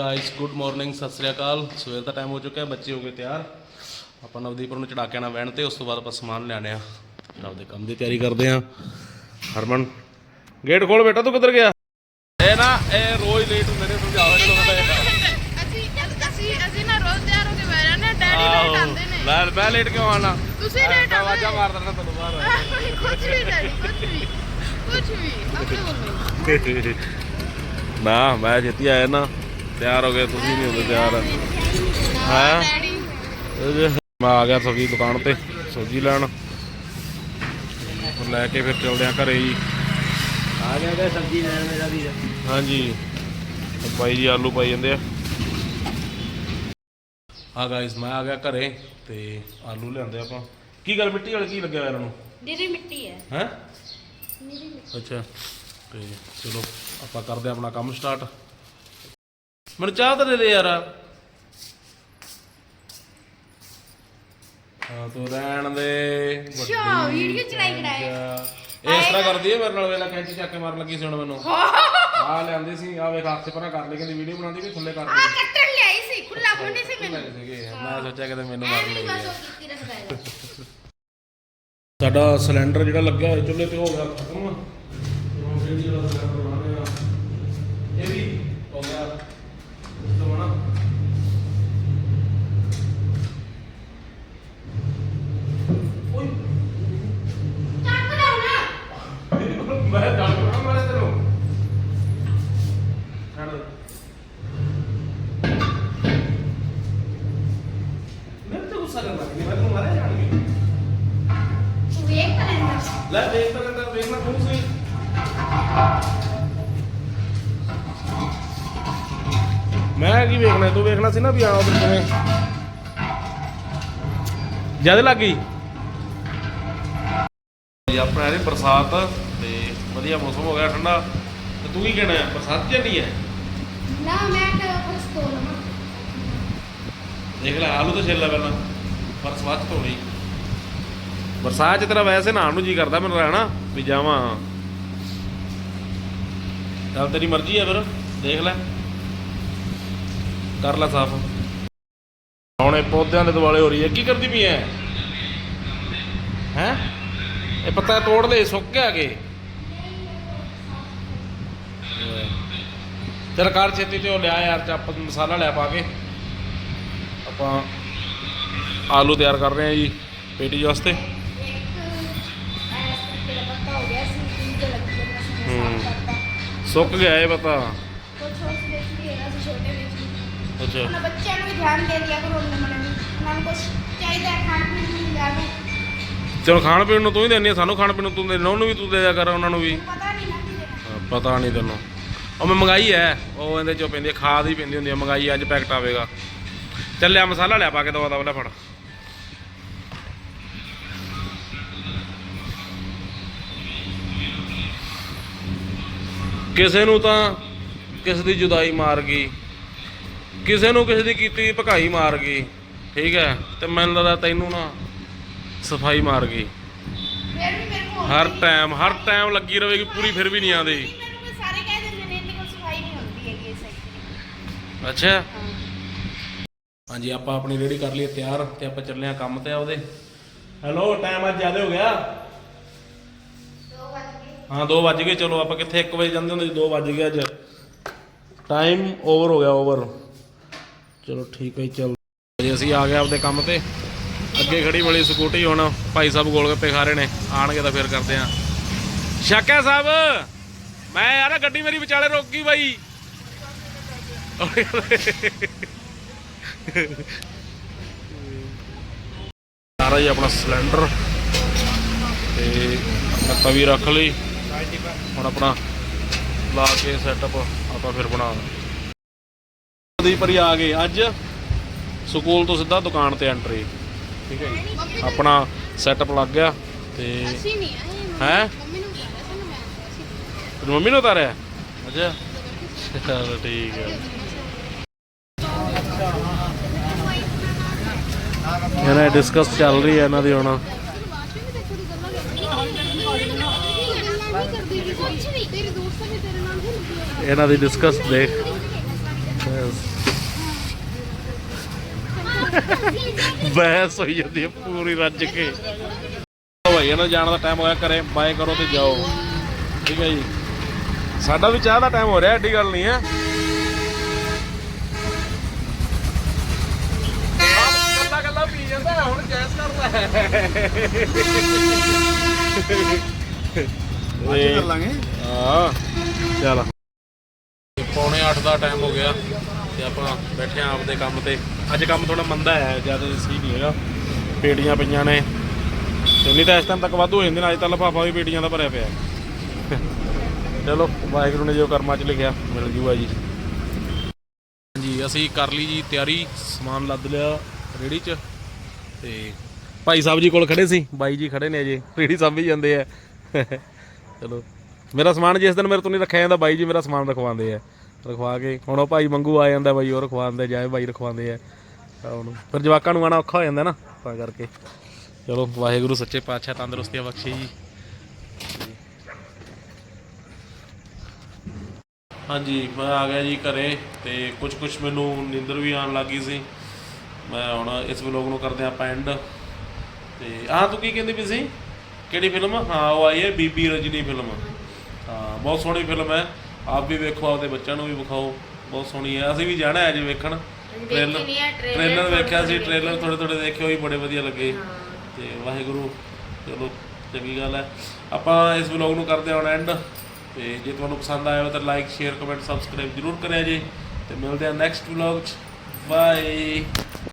Guys good morning Sat Sri ਅਕਾਲ। ਸਵੇਰ ਦਾ time ਹੋ ਚੁੱਕਾ ਹੈ ਬੱਚੇ ਹੋ ਗਏ ਤਿਆਰ। ਆਪਾਂ ਨਵਦੀਪ ਨੂੰ ਚੜਾ ਕੇ ਆਣਾ ਵੈਨ ਤੇ ਉਸ ਤੋਂ ਬਾਅਦ ਆਪਾਂ ਸਮਾਨ ਲੈਣੇ ਆ ਫਿਰ ਆਪਦੇ ਕੰਮ ਦੀ ਤਿਆਰੀ ਕਰਦੇ ਆ ਹਰਮਨ ਗੇਟ ਖੋਲ ਬੇਟਾ ਤੂੰ ਕਿੱਧਰ ਗਿਆ? ਇਹ ਨਾ ਇਹ ਰੋਜ਼ ਲੇਟ ਹੁੰਦੇ ਨੇ ਸਮਝਾਓ ਇਹਨਾਂ ਨੂੰ ਅਸੀਂ ਅਸੀਂ ਅਸੀਂ ਨਾ ਰੋਜ਼ ਤਿਆਰ ਹੋ ਕੇ ਬਹਿ ਹਾਂ, ਡੈਡੀ ਲੇਟ ਆਉਂਦੇ ਨੇ। ਮੈਂ ਮੈਂ ਲੇਟ ਕਿਉਂ ਆਣਾ ਤੁਸੀਂ ਲੇਟ ਆਉਂਦੇ ਆਵਾਜ਼ਾਂ ਮਾਰ ਦੇਣਾ ਤੁਹਾਨੂੰ ਬਾਹਰ। ਕੁਝ ਵੀ ਡੈਡੀ ਕੁਝ ਵੀ ਕੁਝ ਵੀ। ਆਪੇ ਬੋਲੋ ਨਾ ਮੈਂ ਛੇਤੀ ਆਇਆ ਨਾ। ਤਿਆਰ ਹੋ ਗਏ ਤੁਸੀਂ ਨਹੀਂ ਹੁੰਦੇ ਤਿਆਰ। ਹਾਂ? ਮੈਂ ਆ ਗਿਆ ਸਬਜ਼ੀ ਦੁਕਾਨ ਤੇ ਸਬਜ਼ੀ ਲੈਣ। ਲੈ ਕੇ ਫਿਰ ਚਲਦੇ ਆ ਘਰੇ ਜੀ। ਆ ਗਿਆ ਕਿ ਸਬਜ਼ੀ ਲੈਣ ਮੇਰਾ ਵੀਰ ਹਾਂਜੀ। ਬਾਈ ਜੀ ਆਲੂ ਪਾਈ ਜਾਂਦੇ ਆ। ਆ ਗਾਇਸ ਮੈਂ ਆ ਗਿਆ ਘਰੇ ਤੇ ਆਲੂ ਲਿਆਂਦੇ ਆਪਾਂ। ਕੀ ਗੱਲ ਮਿੱਟੀ ਵਾਲੇ ਕੀ ਲੱਗਿਆ ਇਹਨਾਂ ਨੂੰ? ਦੀਦੀ ਮਿੱਟੀ ਹੈ। ਹੈ? ਅੱਛਾ। ਤੇ ਚਲੋ ਆਪਾਂ ਕਰਦੇ ਹਾਂ ਆਪਣਾ ਕੰਮ ਸਟਾਰਟ। ਮੈਨੂੰ ਚਾਹ ਤਾਂ ਦੇ ਦੇ ਯਾਰ। ਹਾਂ ਤੂੰ ਰਹਿਣ ਦੇ। ਅੱਛਾ, ਵੀਡੀਓ ਚਲਾਈ ਕਰਾਏ। ਇਸ ਤਰ੍ਹਾਂ ਕਰਦੀ ਹੈ ਮੇਰੇ ਨਾਲ ਵੇਲਾ ਕੈਂਚੀ ਚੱਕ ਕੇ ਮਾਰਨ ਲੱਗੀ ਸੀ ਹੁਣ ਮੈਨੂੰ। ਆ ਲਿਆਂਦੀ ਸੀ ਆ ਵੇਖ ਹੱਥ 'ਚ ਪਰਾਂ ਕਰ ਲਈ ਕਹਿੰਦੀ ਵੀਡੀਓ ਬਣਾਉਂਦੀ ਵੀ ਥੱਲੇ ਕਰ ਆ ਲਈ। ਕੱਟਣ ਲਿਆਈ ਸੀ ਖੁੱਲਾ ਖੁੰਡੀ ਸੀ ਮੈਨੂੰ। ਸੀਗੇ ਮੈਂ ਸੋਚਿਆ ਕਿਤੇ ਮੈਨੂੰ ਮਾਰ ਲਈ ਮੈਂ ਸੋਚ ਕੀਤੀ ਰੱਖਦਾ ਸਾਡਾ ਸਿਲੰਡਰ ਜਿਹੜਾ ਲੱਗਿਆ ਹੋਇਆ ਚੁੱਲ੍ਹੇ ਤੇ ਹੋ ਗਿਆ ਖਤਮ। ਹੁਣ ਜਿਹੜੀ ਜਿਹੜਾ ਸਿਲੰਡਰ ਤਾਂ ਸਹੀ ਮੈਂ ਕੀ ਵੇਖਣਾ ਤੂੰ ਵੇਖਣਾ ਸੀ ਨਾ ਵੀ ਆ ਉਧਰ ਕਿਵੇਂ? ਜਦ ਲੱਗ ਗਈ। ਜੀ ਆਪਣਾ ਇਹ ਬਰਸਾਤ ਤੇ ਵਧੀਆ ਮੌਸਮ ਹੋ ਗਿਆ ਠੰਡਾ। ਤੇ ਤੂੰ ਕੀ ਕਹਿਣਾ ਹੈ ਬਰਸਾਤ ਚੱਲੀ ਹੈ? ਨਾ ਮੈਂ ਤਾਂ ਕੁਝ ਤੋਂ ਲਵਾਂ ਦੇਖ ਲੈ ਆਲੂ ਤਾਂ ਛਿੱਲ ਲੈ ਪਹਿਲਾਂ ਪਰ ਸਵਾਦ ਧੋਣੀ ਬਰਸਾਤ ਚ ਤੇਰਾ ਵੈਸੇ ਨਹਾਉਣ ਨੂੰ ਜੀ ਕਰਦਾ ਮੈਨੂੰ ਰਹਿਣਾ, ਵੀ ਜਾਵਾਂ ਚੱਲ ਤੇਰੀ ਮਰਜ਼ੀ ਆ ਫਿਰ, ਦੇਖ ਲੈ। ਕਰ ਲੈ ਸਾਫ਼। ਹੁਣ ਪੌਦਿਆਂ ਦੇ ਦੁਆਲੇ ਹੋ ਰਹੀ ਹੈ, ਕੀ ਕਰਦੀ ਪਈ ਐ? ਹੈ? ਇਹ ਪੱਤਾ ਤੋੜ ਲੈ, ਸੁੱਕ ਗਿਆ ਕੇ ਚਲ ਕਰ ਛੇਤੀ ਤੇ ਉਹ ਲਿਆ ਯਾਰ, ਚਾਪ ਮਸਾਲਾ ਲਿਆ ਪਾ ਕੇ। ਆਪਾਂ ਆਲੂ ਤਿਆਰ ਕਰ ਰਹੇ ਹਾਂ ਜੀ, ਪੇਟੀ ਵਾਸਤੇ। ਸੁੱਕ ਗਿਆ ਇਹ ਪਤਾ। ਕੁਝ ਉਸ ਵਿੱਚ ਵੀ ਹੈਗਾ ਸੀ ਛੋਟੇ ਵਿੱਚ। ਵੀ ਅੱਛਾ। ਉਹਨਾਂ ਬੱਚਿਆਂ ਨੂੰ ਵੀ ਧਿਆਨ ਦੇ ਦਿਆ ਕਰੋ ਉਹਨਾਂ ਨੂੰ। ਵੀ। ਉਹਨਾਂ ਨੂੰ ਕੁਝ ਚਾਹੀਦਾ ਹੈ ਖਾਣ ਪੀਣ ਨੂੰ ਦੋ ਚਲੋ ਖਾਣ ਪੀਣ ਨੂੰ ਤੂੰ ਹੀ ਦੇਣੀ ਆ ਸਾਨੂੰ ਖਾਣ ਪੀਣ ਨੂੰ ਤੂੰ ਦੇ ਉਹਨੂੰ ਵੀ ਤੂੰ ਦੇ ਦਿਆ ਕਰ ਉਹਨਾਂ ਨੂੰ ਵੀ। ਪਤਾ ਨਹੀਂ ਨਾ ਕੀ ਦੇਣਾ। ਹਾਂ, ਪਤਾ ਨਹੀਂ ਤੈਨੂੰ। ਉਹ ਮੈਂ ਮੰਗਾਈ ਐ ਉਹ ਇਹਦੇ ਚੋਂ ਪੈਂਦੀ ਆ, ਖਾਦ ਹੀ ਪੈਂਦੀ ਹੁੰਦੀ ਆ ਮੰਗਾਈ ਅੱਜ ਪੈਕਟ ਆਵੇਗਾ। ਚੱਲਿਆ ਮਸਾਲਾ ਲਿਆ ਪਾ ਕੇ ਦਵਾ ਦਵਾ ਲੈ ਫੜ। ਕਿਸੇ ਨੂੰ ਤਾਂ ਕਿਸੇ ਦੀ ਜੁਦਾਈ ਮਾਰ ਗਈ ਕਿਸੇ ਨੂੰ ਕਿਸੇ ਦੀ ਕੀਤੀ ਭਕਾਈ ਮਾਰ ਗਈ ਠੀਕ ਹੈ ਤੇ ਮੈਨੂੰ ਲੱਗਦਾ ਤੈਨੂੰ ਨਾ ਸਫ਼ਾਈ ਮਾਰ ਗਈ। ਹਰ ਟਾਈਮ ਹਰ ਟਾਈਮ ਲੱਗੀ ਰਹੇਗੀ ਪੂਰੀ ਫਿਰ ਵੀ ਨਹੀਂ ਆਉਂਦੀ। ਮੈਨੂੰ ਵੀ ਸਾਰੇ ਕਹਿ ਦਿੰਦੇ ਨੇ ਇਹਦੇ ਕੋਲ ਸਫ਼ਾਈ ਨਹੀਂ ਹੁੰਦੀ ਹੈਗੀ ਇਸ ਸਾਈਡ ਅੱਛਾ। ਹਾਂਜੀ ਆਪਾਂ ਆਪਣੀ ਰੇੜੀ ਕਰ ਲਈ ਤਿਆਰ ਤੇ ਆਪਾਂ ਚੱਲੇ ਆ ਕੰਮ ਤੇ ਆ ਉਹਦੇ। ਹੈਲੋ ਟਾਈਮ ਅੱਜ ਜ਼ਿਆਦਾ ਹੋ ਗਿਆ। ਹਾਂ 2 ਵੱਜ ਗਏ ਚਲੋ ਆਪਾਂ ਕਿੱਥੇ 1 ਵਜੇ ਜਾਂਦੇ ਹੁੰਦੇ ਸੀ 2 ਵੱਜ ਗਏ ਅੱਜ। ਟਾਈਮ ਓਵਰ ਹੋ ਗਿਆ ਓਵਰ ਚਲੋ ਠੀਕ ਹੈ ਚੱਲ। ਜੀ ਅਸੀਂ ਆ ਗਏ ਆਪਦੇ ਕੰਮ ਤੇ। ਅੱਗੇ ਖੜੀ ਵਾਲੀ ਸਕੂਟੀ ਹੁਣ ਭਾਈ ਸਾਹਿਬ ਗੋਲ ਗੱਪੇ ਖਾ ਰਹੇ ਨੇ ਆਣਗੇ ਤਾਂ ਫੇਰ ਕਰਦੇ ਆ ਸ਼ਾਕਿਆ ਸਾਹਿਬ ਮੈਂ ਯਾਰ ਗੱਡੀ ਮੇਰੀ ਵਿਚਾਲੇ ਰੋਕ ਗਈ ਬਾਈ। ਸਾਰਾ ਹੀ ਆਪਣਾ ਸਿਲੰਡਰ ਤੇ ਆਪਣਾ ਤਵੀ ਰੱਖ ਲਈ। ਹੁਣ ਆਪਣਾ ਲਾ ਕੇ ਸੈਟਅਪ ਆਪਾਂ ਫਿਰ ਬਣਾ ਦੀ ਪਰੀ ਆ ਗਏ ਅੱਜ। ਸਕੂਲ ਤੋਂ ਸਿੱਧਾ ਦੁਕਾਨ ਤੇ ਐਂਟਰੀ ਠੀਕ ਹੈ ਜੀ। ਆਪਣਾ ਸੈਟਅਪ ਲੱਗ ਗਿਆ ਤੇ ਅਸੀਂ ਨਹੀਂ ਆਏ ਹੈ? ਮੰਮੀ ਨੂੰ ਕਿਹਾ ਸਾਨੂੰ ਮੈਂ ਅਸੀਂ ਤੇਰੀ ਮੰਮੀ ਨੂੰ ਉਤਾਰਿਆ? ਅੱਛਾ। ਚਲੋ ਠੀਕ ਹੈ। ਇਹਨਾਂ ਡਿਸਕਸ ਚੱਲ ਰਹੀ ਹੈ ਇਹਨਾਂ ਦੀ ਹੁਣ ਕੁਝ ਵੀ ਤੇਰੇ ਦੋਸਤਾਂ ਨੇ ਤੇਰੇ ਨਾਲ ਹੀ ਲੱਗੇ ਇਹਨਾਂ ਦੀ ਡਿਸਕਸ ਦੇਖ। ਬਹਿਸ ਹੋਈ ਜਾਂਦੀ ਹੈ ਪੂਰੀ ਰੱਜ ਕੇ। ਭਾਈ ਇਹਨਾਂ ਜਾਣ ਦਾ ਟਾਈਮ ਹੋਇਆ ਘਰੇ ਬਾਏ ਕਰੋ ਤੇ ਜਾਓ। ਠੀਕ ਹੈ ਜੀ। ਸਾਡਾ ਵੀ ਚਾਹ ਦਾ ਟਾਈਮ ਹੋ ਰਿਹਾ ਐਡੀ ਗੱਲ ਨਹੀਂ ਹੈ। ਗੱਲਾਂ ਗੱਲਾਂ ਪੀ ਜਾਂਦਾ ਹੁਣ ਗੈਸ ਕਰਦਾ ਅੱਜ ਕਰ ਲਾਂਗੇ ਹਾਂ। ਚੱਲ। ਪੌਣੇ 8 ਦਾ ਟਾਈਮ ਹੋ ਗਿਆ ਤੇ ਆਪਾਂ ਬੈਠੇ ਆਂ ਆਪਦੇ ਕੰਮ ਤੇ। ਅੱਜ ਕੰਮ ਥੋੜਾ ਮੰਦਾ ਹੈ ਜ਼ਿਆਦਾ ਸਹੀ ਨਹੀਂ ਹੈਗਾ। ਪੇਟੀਆਂ ਪਈਆਂ ਨੇ। ਤੇ ਨਹੀਂ ਤਾਂ ਇਸ ਟਾਈਮ ਤੱਕ ਵਾਧੂ ਹੋ ਜਾਂਦੇ ਨੇ। ਅੱਜ ਤਾਂ ਲਫਾਫਾ ਵੀ ਪੇਟੀਆਂ ਦਾ ਭਰਿਆ ਪਿਆ ਚਲੋ ਵਾਹਿਗੁਰੂ ਨੇ ਜੋ ਕਰਮਾਂ 'ਚ ਲਿਖਿਆ ਮਿਲ ਜੂਗਾ ਜੀ। ਜੀ ਅਸੀਂ ਕਰ ਲਈ ਜੀ ਤਿਆਰੀ ਸਮਾਨ ਲੱਦ ਲਿਆ ਰੇੜੀ 'ਚ। ਤੇ ਭਾਈ ਸਾਹਿਬ ਜੀ ਕੋਲ ਖੜੇ ਸੀ। ਬਾਈ ਜੀ ਖੜੇ ਨੇ ਅਜੇ। ਰੇੜੀ ਸਾਂਭੀ ਜਾਂਦੇ ਆ। ਚਲੋ। ਮੇਰਾ ਸਮਾਨ ਜਿਸ ਦਿਨ ਮੇਰੇ ਤੋਂ ਨਹੀਂ ਰੱਖਿਆ ਜਾਂਦਾ, ਬਾਈ ਜੀ ਮੇਰਾ ਸਮਾਨ ਰਖਵਾਉਂਦੇ ਆ। ਰਖਵਾ ਕੇ ਹੁਣ ਉਹ ਭਾਈ ਮੰਗੂ ਆ ਜਾਂਦਾ ਬਾਈ, ਉਹ ਰਖਵਾਉਂਦੇ, ਜਾਏ ਬਾਈ ਰਖਵਾਉਂਦੇ ਆ। ਤਾਂ ਉਹਨੂੰ ਫਿਰ ਜਵਾਕਾਂ ਨੂੰ ਆਣਾ ਔਖਾ ਹੋ ਜਾਂਦਾ ਨਾ, ਤਾਂ ਕਰਕੇ। ਚਲੋ, ਵਾਹਿਗੁਰੂ, ਸੱਚੇ ਪਾਤਸ਼ਾਹ ਤੰਦਰੁਸਤੀਆਂ ਬਖਸ਼ੇ ਜੀ। ਹਾਂਜੀ, ਮੈਂ ਆ ਗਿਆ ਜੀ ਘਰੇ ਤੇ ਕੁਝ ਕੁਝ ਮੈਨੂੰ ਨਿੰਦਰ ਵੀ ਆਉਣ ਲੱਗੀ ਸੀ। ਮੈਂ ਹੁਣ ਇਸ ਵਲੋਗ ਨੂੰ ਕਰਦੇ ਆਪਾਂ ਐਂਡ ਤੇ ਆਹ ਤੂੰ ਕੀ ਕਹਿੰਦੀ ਵੀ ਸੀ? ਕਿਹੜੀ ਫਿਲਮ? ਹਾਂ ਉਹ ਆਈ ਹੈ ਬੀਬੀ ਰਜਨੀ ਫਿਲਮ। ਹਾਂ ਬਹੁਤ ਸੋਹਣੀ ਫਿਲਮ ਹੈ। ਆਪ ਵੀ ਵੇਖੋ ਆਪਦੇ ਬੱਚਿਆਂ ਨੂੰ ਵੀ ਵਿਖਾਓ। ਬਹੁਤ ਸੋਹਣੀ ਹੈ। ਅਸੀਂ ਵੀ ਜਾਣਾ ਹੈ ਅੱਜ ਵੇਖਣ। ਟ੍ਰੇਲਰ ਟ੍ਰੇਲਰ ਵੇਖਿਆ ਸੀ। ਟ੍ਰੇਲਰ ਥੋੜੇ ਥੋੜੇ ਦੇਖੇ ਹੋਈ ਬੜੇ ਵਧੀਆ ਲੱਗੇ। ਤੇ ਵਾਹਿਗੁਰੂ ਚਲੋ ਚੰਗੀ ਗੱਲ ਹੈ। ਆਪਾਂ ਇਸ ਵਲੌਗ ਨੂੰ ਕਰਦੇ ਹਾਂ ਐਂਡ ਤੇ ਜੇ ਤੁਹਾਨੂੰ ਪਸੰਦ ਆਇਆ ਹੋ ਤਾਂ ਲਾਈਕ ਸ਼ੇਅਰ ਕਮੈਂਟ ਸਬਸਕ੍ਰਾਈਬ ਜਰੂਰ ਕਰਿਆ ਜੇ। ਤੇ ਮਿਲਦੇ ਹਾਂ ਨੈਕਸਟ ਵਲੌਗ 'ਚ। ਬਾਏ